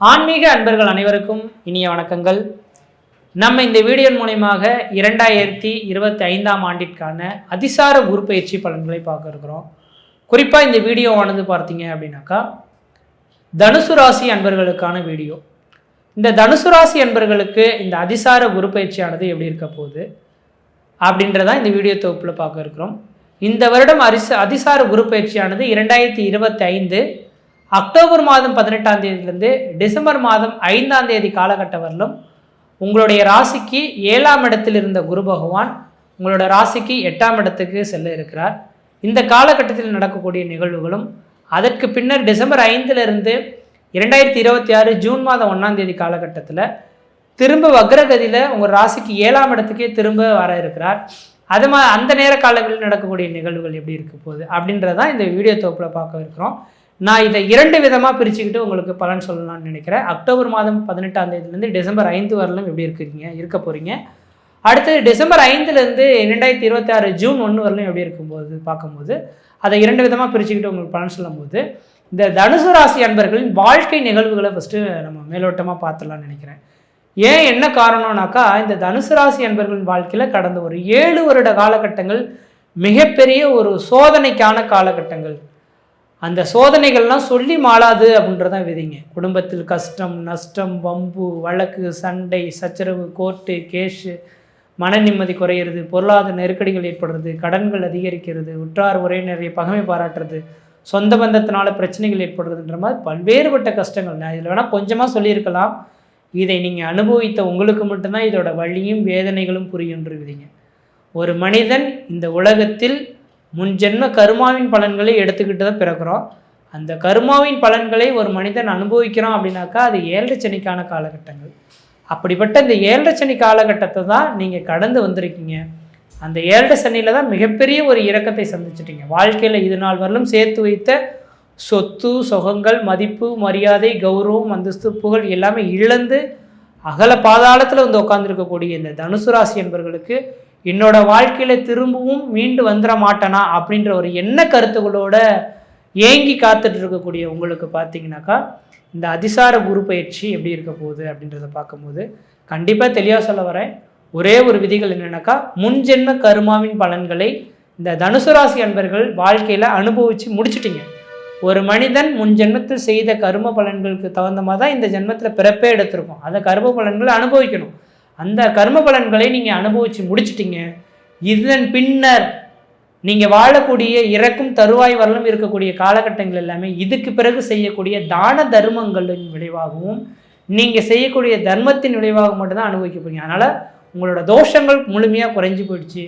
ஆன்மீக அன்பர்கள் அனைவருக்கும் இனிய வணக்கங்கள். நம்ம இந்த வீடியோ மூலயமாக இரண்டாயிரத்தி இருபத்தி ஐந்தாம் ஆண்டிற்கான அதிசார குரு பயிற்சி பலன்களை பார்க்க இருக்கிறோம். குறிப்பாக இந்த வீடியோவானது பார்த்தீங்க அப்படின்னாக்கா தனுசு ராசி அன்பர்களுக்கான வீடியோ. இந்த தனுசு ராசி அன்பர்களுக்கு இந்த அதிசார குரு பயிற்சியானது எப்படி இருக்க போகுது அப்படின்றதான் இந்த வீடியோ தொகுப்பில் பார்க்க இருக்கிறோம். இந்த வருடம் அரிச அதிசார குரு பயிற்சியானது இரண்டாயிரத்தி இருபத்தி ஐந்து அக்டோபர் மாதம் பதினெட்டாம் தேதியிலிருந்து டிசம்பர் மாதம் ஐந்தாம் தேதி காலகட்டம் வரலும் உங்களுடைய ராசிக்கு ஏழாம் இடத்தில் இருந்த குரு பகவான் உங்களோட ராசிக்கு எட்டாம் இடத்துக்கு செல்ல இருக்கிறார். இந்த காலகட்டத்தில் நடக்கக்கூடிய நிகழ்வுகளும் அதற்கு பின்னர் டிசம்பர் ஐந்திலிருந்து இரண்டாயிரத்தி இருபத்தி ஆறு ஜூன் மாதம் ஒன்றாம் தேதி காலகட்டத்தில் திரும்ப வக்ரகதியில் உங்கள் ராசிக்கு ஏழாம் இடத்துக்கே திரும்ப வர இருக்கிறார். அது மா அந்த நேர காலங்களில் நடக்கக்கூடிய நிகழ்வுகள் எப்படி இருக்க போகுது அப்படின்றதான் இந்த வீடியோ தொகுப்பில் பார்க்க இருக்கிறோம். நான் இதை இரண்டு விதமாக பிரிச்சுக்கிட்டு உங்களுக்கு பலன் சொல்லலாம்னு நினைக்கிறேன். அக்டோபர் மாதம் பதினெட்டாம் தேதியிலேருந்து டிசம்பர் ஐந்து வரலாம் எப்படி இருக்கீங்க? இருக்க போகிறீங்க அடுத்தது டிசம்பர் ஐந்துலேருந்து ரெண்டாயிரத்தி இருபத்தி ஆறு ஜூன் ஒன்று வரலாம் எப்படி இருக்கும்போது பார்க்கும்போது அதை இரண்டு விதமாக பிரிச்சுக்கிட்டு உங்களுக்கு பலன் சொல்லும்போது இந்த தனுசு ராசி அன்பர்களின் வாழ்க்கை நிகழ்வுகளை ஃபஸ்ட்டு நம்ம மேலோட்டமாக பார்த்துடலாம்னு நினைக்கிறேன். ஏன் என்ன காரணம்னாக்கா இந்த தனுசு ராசி அன்பர்களின் வாழ்க்கையில் கடந்த ஒரு ஏழு வருட காலகட்டங்கள் மிகப்பெரிய ஒரு சோதனைக்கான காலகட்டங்கள். அந்த சோதனைகள்லாம் சொல்லி மாளாது அப்படின்றதான் விதிங்க. குடும்பத்தில் கஷ்டம் நஷ்டம் வம்பு வழக்கு சண்டை சச்சரவு கோர்ட்டு கேஷு மன நிம்மதி குறையிறது பொருளாதார நெருக்கடிகள் ஏற்படுறது கடன்கள் அதிகரிக்கிறது உற்றார் உறவினரை பகமை பாராட்டுறது சொந்த பந்தத்தினால பிரச்சனைகள் ஏற்படுறதுன்ற மாதிரி பல்வேறுபட்ட கஷ்டங்கள். நான் இதில் வேணால் கொஞ்சமாக சொல்லியிருக்கலாம். இதை நீங்கள் அனுபவித்த உங்களுக்கு மட்டும்தான் இதோட வழியும் வேதனைகளும் புரியுன்ற விதிங்க. ஒரு மனிதன் இந்த உலகத்தில் முன் ஜென்ம கருமாவின் பலன்களை எடுத்துக்கிட்டு தான் பிறக்கிறோம். அந்த கருமாவின் பலன்களை ஒரு மனிதன் அனுபவிக்கிறான் அப்படின்னாக்கா அது ஏழரைச்சனிக்கான காலகட்டங்கள். அப்படிப்பட்ட இந்த ஏழரைச்சனி காலகட்டத்தை தான் நீங்கள் கடந்து வந்திருக்கீங்க. அந்த ஏழரை சனியில் தான் மிகப்பெரிய ஒரு இறக்கத்தை சந்திச்சிட்டீங்க. வாழ்க்கையில் இது நாள் வரலும் சேர்த்து வைத்த சொத்து சுகங்கள் மதிப்பு மரியாதை கௌரவம் அந்தஸ்து புகழ் எல்லாமே இழந்து அகல பாதாளத்தில் வந்து உட்காந்துருக்கக்கூடிய இந்த தனுசு ராசி என்பவர்களுக்கு என்னோட வாழ்க்கையில் திரும்பவும் மீண்டு வந்துட மாட்டேனா அப்படின்ற ஒரு எண்ண கருத்துகளோட ஏங்கி காத்துட்டு இருக்கக்கூடிய உங்களுக்கு பார்த்தீங்கன்னாக்கா இந்த அதிசார குரு பயிற்சி எப்படி இருக்க போகுது அப்படின்றத பார்க்கும்போது கண்டிப்பாக தெளிவாக சொல்ல வரேன். ஒரே ஒரு விதிகள் என்னென்னாக்கா முன்ஜென்ம கருமாவின் பலன்களை இந்த தனுசு ராசி அன்பர்கள் வாழ்க்கையில் அனுபவித்து முடிச்சிட்டிங்க. ஒரு மனிதன் முன் ஜென்மத்தில் செய்த கரும பலன்களுக்கு தகுந்த மாதிரி தான் இந்த ஜென்மத்தில் பிறப்பே எடுத்திருக்கும். அந்த கரும பலன்களை அனுபவிக்கணும். அந்த கர்ம பலன்களை நீங்கள் அனுபவித்து முடிச்சிட்டீங்க. இதன் பின்னர் நீங்கள் வாழக்கூடிய இறக்கும் தருவாய் வரலும் இருக்கக்கூடிய காலகட்டங்கள் எல்லாமே இதுக்கு பிறகு செய்யக்கூடிய தான தர்மங்களின் விளைவாகவும் நீங்கள் செய்யக்கூடிய தர்மத்தின் விளைவாக மட்டும்தான் அனுபவிக்க போறீங்க. அதனால் உங்களோட தோஷங்கள் முழுமையாக குறைஞ்சி போயிடுச்சு.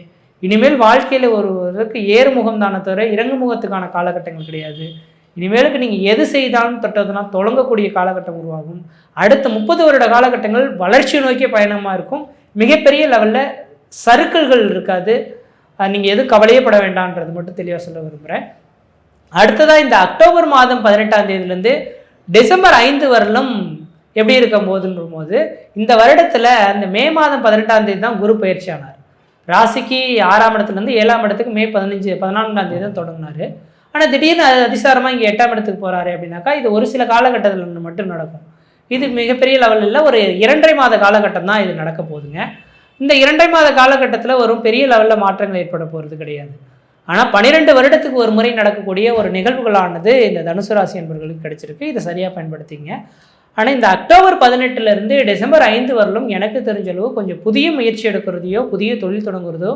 இனிமேல் வாழ்க்கையில் ஒருவருக்கு ஏறுமுகம் தானே தவிர இறங்குமுகத்துக்கான காலகட்டங்கள் கிடையாது. இனிமேலுக்கு நீங்கள் எது செய்தாலும் தொட்டதுனா தொடங்கக்கூடிய காலகட்டம் உருவாகும். அடுத்த முப்பது வருட காலகட்டங்கள் வளர்ச்சி நோக்கிய பயணமாக இருக்கும். மிகப்பெரிய லெவலில் சருக்கல்கள் இருக்காது. நீங்கள் எதுவும் கவலையப்பட வேண்டான்றது மட்டும் தெளிவாக சொல்ல விரும்புகிறேன் அடுத்ததாக இந்த அக்டோபர் மாதம் பதினெட்டாம் தேதியிலேருந்து டிசம்பர் ஐந்து வரலும் எப்படி இருக்கும் போதுன்ற போது இந்த வருடத்தில் அந்த மே மாதம் பதினெட்டாம் தேதி தான் குரு பயிற்சி ஆனார். ராசிக்கு ஆறாம் இடத்துலேருந்து ஏழாம் இடத்துக்கு மே பதினஞ்சு பதினான்காம் தேதி தான் தொடங்கினார். ஆனால் திடீர்னு அதிசாரமாக இங்கே எட்டாம் இடத்துக்கு போகிறாரு அப்படின்னாக்கா இது ஒரு சில காலகட்டத்தில் மட்டும் நடக்கும். இது மிகப்பெரிய லெவலில் இல்லை ஒரு இரண்டரை மாத காலகட்டம் தான் இது நடக்க போகுதுங்க. இந்த இரண்டரை மாத காலகட்டத்தில் வரும் பெரிய லெவலில் மாற்றங்கள் ஏற்பட போகிறது கிடையாது. ஆனால் பன்னிரெண்டு வருடத்துக்கு ஒரு முறை நடக்கக்கூடிய ஒரு நிகழ்வுகளானது இந்த தனுசு ராசி என்பவர்களுக்கு கிடைச்சிருக்கு. இதை சரியாக பயன்படுத்திங்க. ஆனால் இந்த அக்டோபர் பதினெட்டுலேருந்து டிசம்பர் ஐந்து வரலும் எனக்கு தெரிஞ்சளவு கொஞ்சம் புதிய முயற்சி எடுக்கிறதையோ புதிய தொழில் தொடங்குறதோ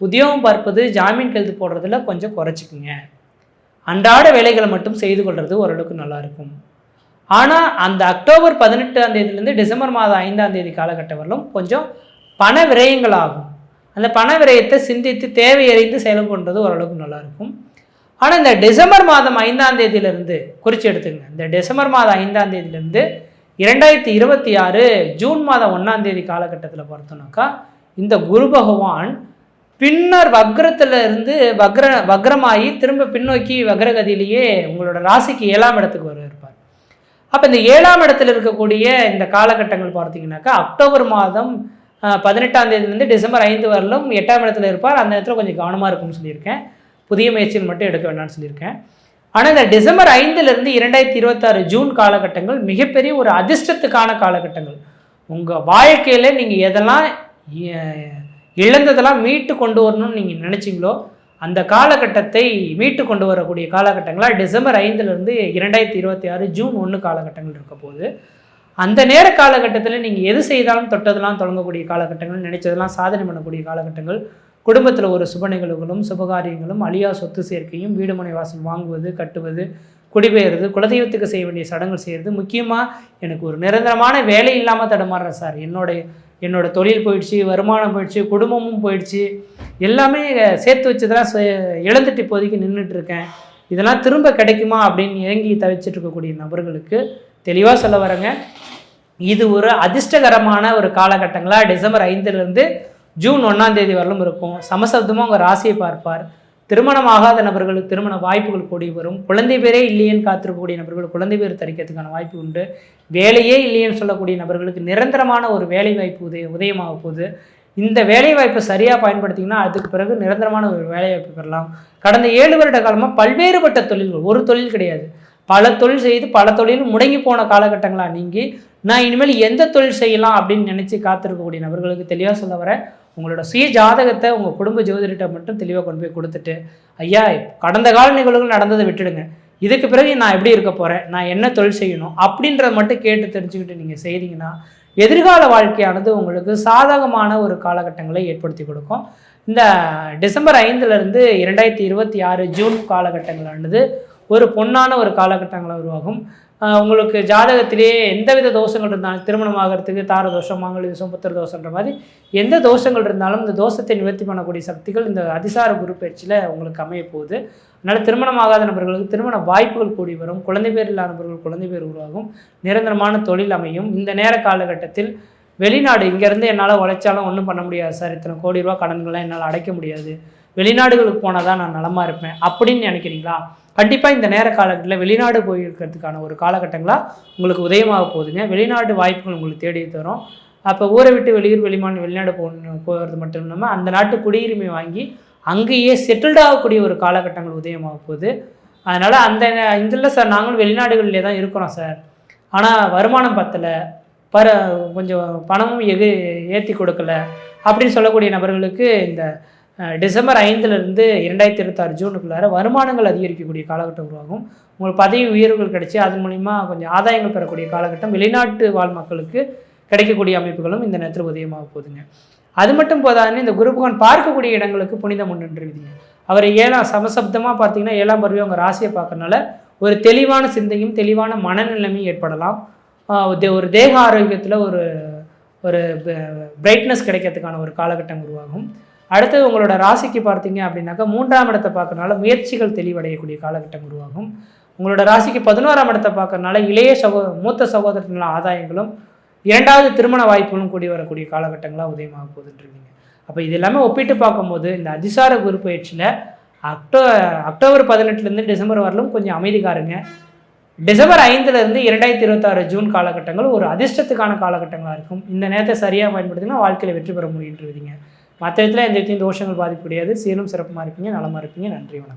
உத்தியோகம் பார்ப்பது ஜாமீன் கழுது போடுறதுல கொஞ்சம் குறைச்சிக்குங்க. அன்றாட வேலைகளை மட்டும் செய்து கொள்வது ஓரளவுக்கு நல்லாயிருக்கும். ஆனால் அந்த அக்டோபர் பதினெட்டாம் தேதியிலேருந்து டிசம்பர் மாதம் ஐந்தாம் தேதி காலகட்டம் வரலும் கொஞ்சம் பண விரயங்கள் ஆகும் அந்த பண விரயத்தை சிந்தித்து தேவையறிந்து செயல் பண்ணுறது ஓரளவுக்கு நல்லா இருக்கும் ஆனால் இந்த டிசம்பர் மாதம் ஐந்தாம் தேதியிலிருந்து குறித்து எடுத்துங்க இந்த டிசம்பர் மாதம் ஐந்தாம் தேதியிலேருந்து இரண்டாயிரத்தி இருபத்தி ஆறு ஜூன் மாதம் ஒன்றாம் தேதி காலகட்டத்தில் பார்த்தோம்னாக்கா இந்த குரு பகவான் பின்னர் வக்ரத்தில் இருந்து வக்ர வக்ரமாகி திரும்ப பின்னோக்கி வக்ரகதியிலேயே உங்களோட ராசிக்கு ஏழாம் இடத்துக்கு வர இருப்பார் அப்போ இந்த ஏழாம் இடத்துல இருக்கக்கூடிய இந்த காலகட்டங்கள் பார்த்தீங்கன்னாக்கா அக்டோபர் மாதம் அஹ், பதினெட்டாம் தேதியிலேருந்து டிசம்பர் ஐந்து வரலும் எட்டாம் இடத்துல இருப்பார். அந்த இடத்துல கொஞ்சம் கவனமாக இருக்கும்னு சொல்லியிருக்கேன். புதிய முயற்சிகள் மட்டும் எடுக்க வேண்டாம்னு சொல்லியிருக்கேன். ஆனால் இந்த டிசம்பர் ஐந்துலேருந்து இரண்டாயிரத்தி இருபத்தாறு ஜூன் காலகட்டங்கள் மிகப்பெரிய ஒரு அதிர்ஷ்டத்துக்கான காலகட்டங்கள். உங்கள் வாழ்க்கையில் நீங்கள் எதெல்லாம் இழந்ததெல்லாம் மீட்டு கொண்டு வரணும்னு நீங்கள் நினச்சிங்களோ அந்த காலகட்டத்தை மீட்டு கொண்டு வரக்கூடிய காலகட்டங்களாக டிசம்பர் ஐந்துலேருந்து இரண்டாயிரத்தி இருபத்தி ஆறு ஜூன் ஒன்று காலகட்டங்கள் இருக்க போது அந்த நேர காலகட்டத்தில் நீங்கள் எது செய்தாலும் தொட்டதெல்லாம் தொடங்கக்கூடிய காலகட்டங்கள் நினைச்சதெல்லாம் சாதனை பண்ணக்கூடிய காலகட்டங்கள். குடும்பத்தில் ஒரு சுப நிகழ்வுகளும் சுபகாரியங்களும் அழியா சொத்து சேர்க்கையும் வீடு மனை வாசல் வாங்குவது கட்டுவது குடிபெயர்றது குலதெய்வத்துக்கு செய்ய வேண்டிய சடங்குகள் செய்கிறது முக்கியமாக எனக்கு ஒரு நிரந்தரமான வேலை இல்லாமல் தடுமாறுறேன் சார். என்னுடைய என்னோட தொழில் போயிடுச்சு வருமானம் போயிடுச்சு குடும்பமும் போயிடுச்சு. எல்லாமே சேர்த்து வச்சதெல்லாம் சே- இழந்துட்டு இப்போதைக்கு நின்றுட்டு இருக்கேன் இதெல்லாம் திரும்ப கிடைக்குமா அப்படின்னு இறங்கி தவிச்சிட்டு இருக்கக்கூடிய நபர்களுக்கு தெளிவாக சொல்ல வரேங்க. இது ஒரு அதிர்ஷ்டகரமான ஒரு காலகட்டங்களாக டிசம்பர் ஐந்துலேருந்து ஜூன் ஒன்றாம் தேதி வரலும் இருக்கும். சமசப்தமாக உங்கள் ராசியை பார்ப்பார். திருமணம் ஆகாத நபர்களுக்கு திருமண வாய்ப்புகள் கூடி வரும். குழந்தை பேரே இல்லையேன்னு காத்திருக்கக்கூடிய நபர்கள் குழந்தை பேர் தரிக்கிறதுக்கான வாய்ப்பு உண்டு. வேலையே இல்லையேன்னு சொல்லக்கூடிய நபர்களுக்கு நிரந்தரமான ஒரு வேலை வாய்ப்பு உதய உதயமாக போகுது. இந்த வேலை வாய்ப்பை சரியாக பயன்படுத்திங்கன்னா அதுக்கு பிறகு நிரந்தரமான ஒரு வேலை வாய்ப்பு பெறலாம். கடந்த ஏழு வருட காலமாக பல்வேறுபட்ட தொழில்கள் ஒரு தொழில் கிடையாது. பல தொழில் செய்து பல தொழில் முடங்கி போன காலகட்டங்களாக நீங்கி நான் இனிமேல் எந்த தொழில் செய்யலாம் அப்படின்னு நினச்சி காத்திருக்கக்கூடிய நபர்களுக்கு தெளிவாக சொல்ல வரேன். உங்களோட சுய ஜாதகத்தை உங்கள் குடும்ப ஜோதிடர்கிட்ட மட்டும் தெளிவாக கொண்டு போய் கொடுத்துட்டு ஐயா கடந்த கால நிகழ்வுகள் நடந்ததை விட்டுடுங்க. இதுக்கு பிறகு நான் எப்படி இருக்க போகிறேன் நான் என்ன தொழில் செய்யணும்? அப்படின்றத மட்டும் கேட்டு தெரிஞ்சுக்கிட்டு நீங்கள் செய்தீங்கன்னா எதிர்கால வாழ்க்கையானது உங்களுக்கு சாதகமான ஒரு காலகட்டங்களை ஏற்படுத்தி கொடுக்கும். இந்த டிசம்பர் ஐந்துலேருந்து இரண்டாயிரத்தி இருபத்தி ஆறு ஜூன் காலகட்டங்களானது ஒரு பொன்னான ஒரு காலகட்டங்களாக உருவாகும். உங்களுக்கு ஜாதகத்திலேயே எந்தவித தோஷங்கள் இருந்தாலும் திருமணம் ஆகிறதுக்கு தார தோஷம் மாங்கல்ய தோஷம் புத்திர தோஷன்ற மாதிரி எந்த தோஷங்கள் இருந்தாலும் இந்த தோஷத்தை நிவர்த்தி பண்ணக்கூடிய சக்திகள் இந்த அதிசார குரு பயிற்சியில் உங்களுக்கு அமைய போகுது. அதனால் திருமணம் ஆகாத நபர்களுக்கு திருமண வாய்ப்புகள் கூடி வரும். குழந்தை பேர் இல்லாத நபர்கள் குழந்தை பேர் உருவாகும். நிரந்தரமான தொழில் அமையும். இந்த நேர காலகட்டத்தில் வெளிநாடு இங்கேருந்து என்னால் உழைச்சாலும் ஒன்றும் பண்ண முடியாது சார். இத்தனை கோடி ரூபா கடன்கள்லாம் என்னால் அடைக்க முடியாது. வெளிநாடுகளுக்கு போனால் தான் நான் நலமாக இருப்பேன் அப்படின்னு நினைக்கிறீங்களா? கண்டிப்பாக இந்த நேர காலகட்டத்தில் வெளிநாடு போயிருக்கிறதுக்கான ஒரு காலகட்டங்களாக உங்களுக்கு உதயமாக போகுதுங்க. வெளிநாட்டு வாய்ப்புகள் உங்களுக்கு தேடி தரும். அப்போ ஊரை விட்டு வெளியூர் வெளிமாநிலம் வெளிநாடு போகணும் போகிறது மட்டும் இல்லாமல் அந்த நாட்டு குடியுரிமை வாங்கி அங்கேயே செட்டில்ட் ஆகக்கூடிய ஒரு காலகட்டங்கள் உதயமாக போகுது. அதனால் அந்த இதில் சார் நாங்களும் வெளிநாடுகளிலே தான் இருக்கிறோம் சார். ஆனால் வருமானம் பத்தலை. பர கொஞ்சம் பணமும் எது ஏற்றி கொடுக்கல. அப்படின்னு சொல்லக்கூடிய நபர்களுக்கு இந்த டிசம்பர் ஐந்துலேருந்து இரண்டாயிரத்தி இருபத்தாறு ஜூனுக்குள்ளார வருமானங்கள் அதிகரிக்கக்கூடிய காலகட்டம் உருவாகும். உங்களுக்கு பதவி உயர்வுகள் கிடைச்சி அதன் மூலிமா கொஞ்சம் ஆதாயங்கள் பெறக்கூடிய காலகட்டம் வெளிநாட்டு வாழ் மக்களுக்கு கிடைக்கக்கூடிய அமைப்புகளும் இந்த நேரத்தில் உதயமாக போகுதுங்க. அது மட்டும் போதாதுன்னு இந்த குருபகவான் பார்க்கக்கூடிய இடங்களுக்கு புனிதம் உண்டுன்றீங்க அவர் ஏழாம் சமசப்தமாக பார்த்தீங்கன்னா ஏழாம் பருவி அவங்க ராசியை பார்க்கறனால ஒரு தெளிவான சிந்தையும் தெளிவான மனநிலைமையும் ஏற்படலாம். ஒரு ஒரு தேக ஆரோக்கியத்தில் ஒரு ஒரு பிரைட்னஸ் கிடைக்கிறதுக்கான ஒரு காலகட்டம் உருவாகும். அடுத்தது உங்களோட ராசிக்கு பார்த்தீங்க அப்படின்னாக்கா மூன்றாம் இடத்தை பார்க்கறனால முயற்சிகள் தெளிவடையக்கூடிய காலகட்டம் உருவாகும். உங்களோட ராசிக்கு பதினோராம் இடத்தை பார்க்கறனால இளைய சகோ மூத்த சகோதரத்தினால ஆதாயங்களும் இரண்டாவது திருமண வாய்ப்புகளும் கூடி வரக்கூடிய காலகட்டங்களாக உதயமாக போகுதுன்றீங்க அப்போ இது எல்லாமே ஒப்பிட்டு பார்க்கும்போது இந்த அதிசார குரு பயிற்சியில் அக்டோ அக்டோபர் பதினெட்டுலேருந்து டிசம்பர் வரலும் கொஞ்சம் அமைதிக்காருங்க டிசம்பர் ஐந்துலேருந்து இரண்டாயிரத்தி இருபத்தாறு ஜூன் காலகட்டங்கள் ஒரு அதிர்ஷ்டத்துக்கான காலகட்டங்களாக இருக்கும். இந்த நேரத்தை சரியாக பயன்படுத்தினா வாழ்க்கையில் வெற்றி பெற முடியுன்றதுங்க மற்ற இடத்துல எந்த விதத்தையும் தோஷங்கள் பாதிக்க முடியாது சீரும் சிறப்புமாக இருப்பீங்க நலமாக இருப்பீங்க. நன்றி வணக்கம்.